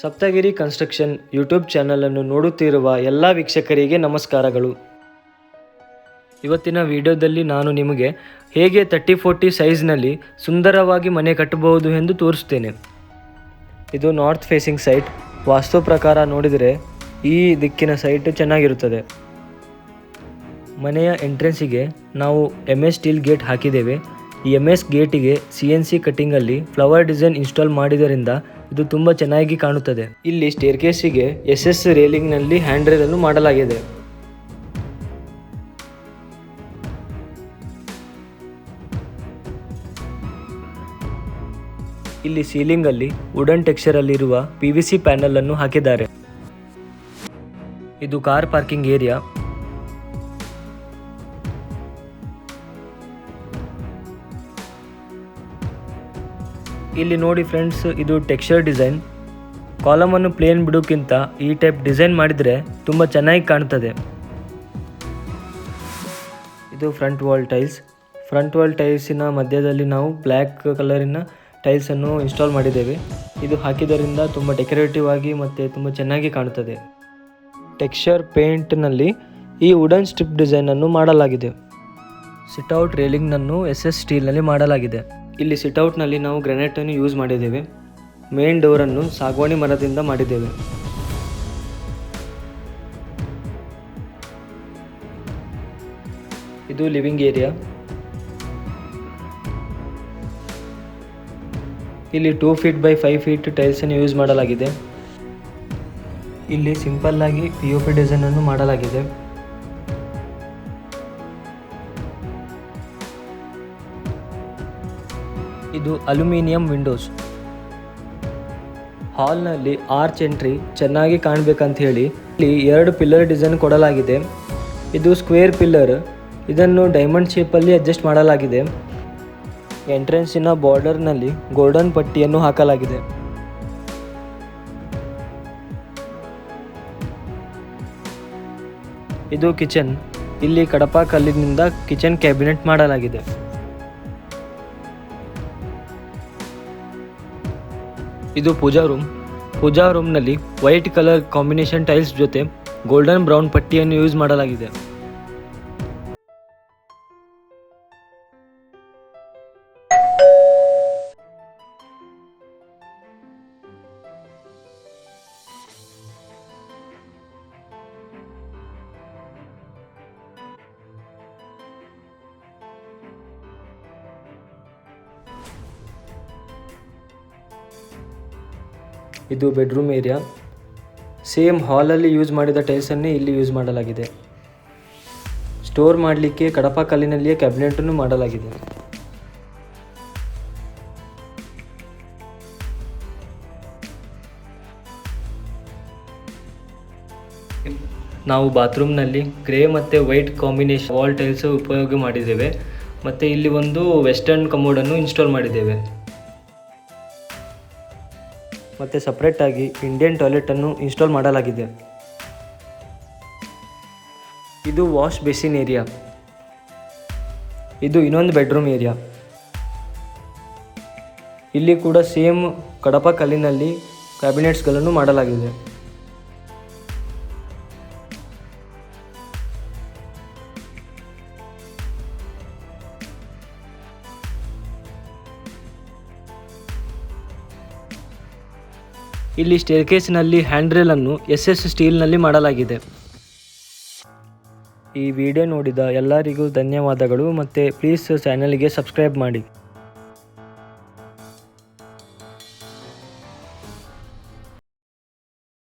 Saptagiri construction YouTube ಚಾನಲನ್ನು ನೋಡುತ್ತಿರುವ ಎಲ್ಲ ವೀಕ್ಷಕರಿಗೆ ನಮಸ್ಕಾರಗಳು. ಇವತ್ತಿನ ವಿಡಿಯೋದಲ್ಲಿ ನಾನು ನಿಮಗೆ ಹೇಗೆ ತರ್ಟಿ ಫೋರ್ಟಿ ಸೈಜ್ನಲ್ಲಿ ಸುಂದರವಾಗಿ ಮನೆ ಕಟ್ಟಬಹುದು ಎಂದು ತೋರಿಸ್ತೇನೆ ಇದು ನಾರ್ತ್ ಫೇಸಿಂಗ್ ಸೈಟ್. ವಾಸ್ತು ಪ್ರಕಾರ ನೋಡಿದರೆ ಈ ದಿಕ್ಕಿನ ಸೈಟ್ ಚೆನ್ನಾಗಿರುತ್ತದೆ. ಮನೆಯ ಎಂಟ್ರೆನ್ಸಿಗೆ ನಾವು ಎಂ ಎಸ್ ಸ್ಟೀಲ್ ಗೇಟ್ ಹಾಕಿದ್ದೇವೆ. ಈ ಎಂ ಎಸ್ ಗೇಟಿಗೆ ಸಿ ಎನ್ ಸಿ ಕಟ್ಟಿಂಗಲ್ಲಿ ಫ್ಲವರ್ ಡಿಸೈನ್ ಇನ್ಸ್ಟಾಲ್ ಮಾಡಿದ್ದರಿಂದ ಇದು ತುಂಬಾ ಚೆನ್ನಾಗಿ ಕಾಣುತ್ತದೆ. ಇಲ್ಲಿ ಸ್ಟೇರ್ ಸ್ಟೇರ್ಕೇಸಿಗೆ ಎಸ್ ಎಸ್ ರೇಲಿಂಗ್ನಲ್ಲಿ ಹ್ಯಾಂಡ್ ಅನ್ನು ಮಾಡಲಾಗಿದೆ. ಇಲ್ಲಿ ಸೀಲಿಂಗ್ ಅಲ್ಲಿ ವುಡನ್ ಟೆಕ್ಸ್ಚರ್ ಅಲ್ಲಿರುವ ಪಿ ವಿ ಸಿ ಪ್ಯಾನಲ್ ಅನ್ನು ಹಾಕಿದ್ದಾರೆ. ಇದು ಕಾರ್ ಪಾರ್ಕಿಂಗ್ ಏರಿಯಾ ಇಲ್ಲಿ ನೋಡಿ ಫ್ರೆಂಡ್ಸ್ ಇದು ಟೆಕ್ಸ್ಚರ್ ಡಿಸೈನ್ ಕಾಲಮನ್ನು ಪ್ಲೇನ್ ಬಿಡೋಕ್ಕಿಂತ ಈ ಟೈಪ್ ಡಿಸೈನ್ ಮಾಡಿದರೆ ತುಂಬ ಚೆನ್ನಾಗಿ ಕಾಣ್ತದೆ. ಇದು front wall tiles front wall ಟೈಲ್ಸಿನ ಮಧ್ಯದಲ್ಲಿ ನಾವು ಬ್ಲ್ಯಾಕ್ ಕಲರಿನ ಟೈಲ್ಸನ್ನು ಇನ್ಸ್ಟಾಲ್ ಮಾಡಿದ್ದೇವೆ. ಇದು ಹಾಕಿದ್ದರಿಂದ ತುಂಬ ಡೆಕೋರೇಟಿವ್ ಆಗಿ ಮತ್ತು ತುಂಬ ಚೆನ್ನಾಗಿ ಕಾಣುತ್ತದೆ ಟೆಕ್ಸ್ಚರ್ ಪೇಂಟ್ನಲ್ಲಿ ಈ ವುಡನ್ ಸ್ಟ್ರಿಪ್ ಡಿಸೈನನ್ನು ಮಾಡಲಾಗಿದೆ. ಸಿಟ್ಔಟ್ ರೇಲಿಂಗ್ನನ್ನು ಎಸ್ ಎಸ್ ಸ್ಟೀಲ್ನಲ್ಲಿ ಮಾಡಲಾಗಿದೆ. ಇಲ್ಲಿ ಸಿಟೌಟ್ನಲ್ಲಿ ನಾವು ಗ್ರೆನೇಟನ್ನು ಯೂಸ್ ಮಾಡಿದ್ದೇವೆ. ಮೇನ್ ಡೋರನ್ನು ಸಾಗವಾಣಿ ಮರದಿಂದ ಮಾಡಿದ್ದೇವೆ. ಇದು ಲಿವಿಂಗ್ ಏರಿಯಾ. ಇಲ್ಲಿ two feet by five feet ಟೈಲ್ಸನ್ನು use ಮಾಡಲಾಗಿದೆ. ಇಲ್ಲಿ ಸಿಂಪಲ್ ಆಗಿ ಪಿ ಯು ಪಿ ಡಿಸೈನನ್ನು ಮಾಡಲಾಗಿದೆ. ಇದು ಅಲ್ಯೂಮಿನಿಯಂ ವಿಂಡೋಸ್. ಹಾಲ್ನಲ್ಲಿ ಆರ್ಚ್ ಎಂಟ್ರಿ ಚೆನ್ನಾಗಿ ಕಾಣಬೇಕಂತ ಹೇಳಿ ಇಲ್ಲಿ ಎರಡು ಪಿಲ್ಲರ್ ಡಿಸೈನ್ ಕೊಡಲಾಗಿದೆ. ಇದು ಸ್ಕ್ವೇರ್ ಪಿಲ್ಲರ್. ಇದನ್ನು ಡೈಮಂಡ್ ಶೇಪಲ್ಲಿ ಅಡ್ಜಸ್ಟ್ ಮಾಡಲಾಗಿದೆ. ಎಂಟ್ರೆನ್ಸಿನ ಬಾರ್ಡರ್ನಲ್ಲಿ ಗೋಲ್ಡನ್ ಪಟ್ಟಿಯನ್ನು ಹಾಕಲಾಗಿದೆ. ಇದು ಕಿಚನ್. ಇಲ್ಲಿ ಕಡಪಾ ಕಲ್ಲಿನಿಂದ ಕಿಚನ್ ಕ್ಯಾಬಿನೆಟ್ ಮಾಡಲಾಗಿದೆ. ಇದು ಪೂಜಾ ರೂಮ್ ಪೂಜಾ ರೂಮ್ನಲ್ಲಿ ವೈಟ್ ಕಲರ್ ಕಾಂಬಿನೇಷನ್ ಟೈಲ್ಸ್ ಜೊತೆ ಗೋಲ್ಡನ್ ಬ್ರೌನ್ ಪಟ್ಟಿಯನ್ನು ಯೂಸ್ ಮಾಡಲಾಗಿದೆ. ಇದು ಬೆಡ್ರೂಮ್ ಏರಿಯಾ ಸೇಮ್ ಹಾಲಲ್ಲಿ ಯೂಸ್ ಮಾಡಿದ ಟೈಲ್ಸನ್ನೇ ಇಲ್ಲಿ ಯೂಸ್ ಮಾಡಲಾಗಿದೆ. ಸ್ಟೋರ್ ಮಾಡಲಿಕ್ಕೆ ಕಡಪ ಕಲ್ಲಿನಲ್ಲಿಯೇ ಕ್ಯಾಬಿನೆಟನ್ನು ಮಾಡಲಾಗಿದೆ. ನಾವು ಬಾತ್ರೂಮ್ನಲ್ಲಿ ಗ್ರೇ ಮತ್ತು ವೈಟ್ ಕಾಂಬಿನೇಷನ್ ವಾಲ್ ಟೈಲ್ಸ್ ಉಪಯೋಗ ಮಾಡಿದ್ದೇವೆ. ಮತ್ತು ಇಲ್ಲಿ ಒಂದು ವೆಸ್ಟರ್ನ್ ಕಮೋಡನ್ನು ಇನ್ಸ್ಟಾಲ್ ಮಾಡಿದ್ದೇವೆ. ಮತ್ತು ಸಪ್ರೇಟಾಗಿ ಇಂಡಿಯನ್ ಟಾಯ್ಲೆಟನ್ನು ಇನ್ಸ್ಟಾಲ್ ಮಾಡಲಾಗಿದೆ. ಇದು ವಾಶ್ ಬೇಸಿನ್ ಏರಿಯಾ ಇದು ಇನ್ನೊಂದು ಬೆಡ್ರೂಮ್ ಏರಿಯಾ ಇಲ್ಲಿ ಕೂಡ ಸೇಮ್ ಕಡಪ ಕಲ್ಲಿನಲ್ಲಿ ಕ್ಯಾಬಿನೆಟ್ಸ್ಗಳನ್ನು ಮಾಡಲಾಗಿದೆ. ಇಲ್ಲಿ ಸ್ಟೇರ್ಕೇಸ್ನಲ್ಲಿ ಹ್ಯಾಂಡ್ರೇಲ್ ಅನ್ನು ಎಸ್ ಎಸ್ ಸ್ಟೀಲ್ನಲ್ಲಿ ಮಾಡಲಾಗಿದೆ. ಈ ವಿಡಿಯೋ ನೋಡಿದ ಎಲ್ಲರಿಗೂ ಧನ್ಯವಾದಗಳು ಮತ್ತು ಪ್ಲೀಸ್ ಚಾನಲ್ಗೆ ಸಬ್ಸ್ಕ್ರೈಬ್ ಮಾಡಿ.